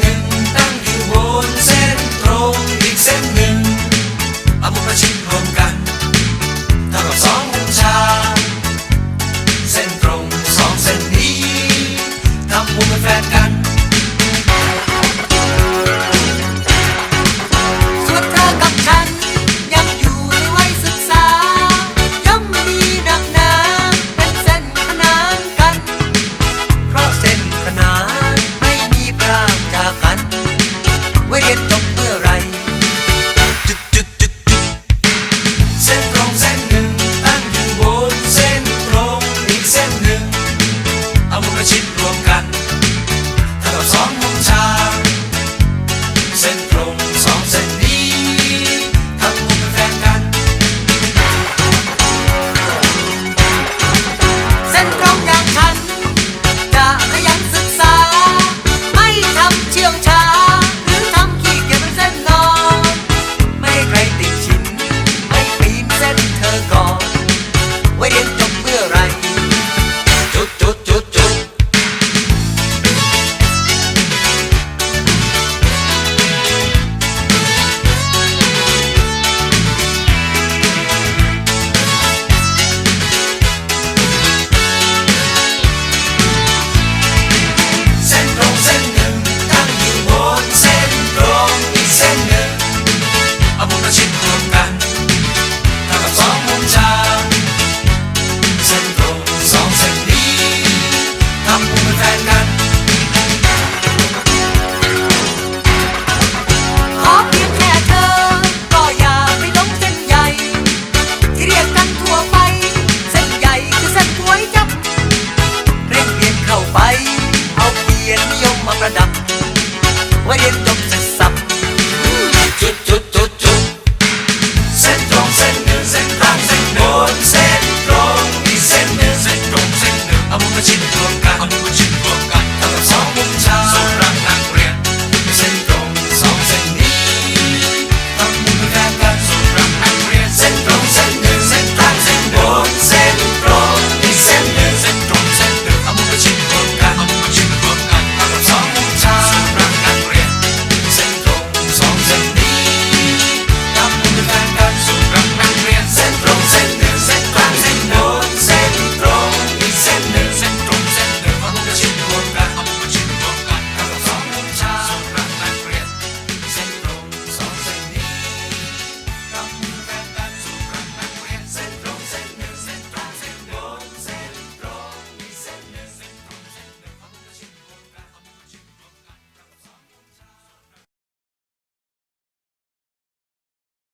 Gracias. เข้าไป เอาเกียรตินิยมมาประดับไว้เรียน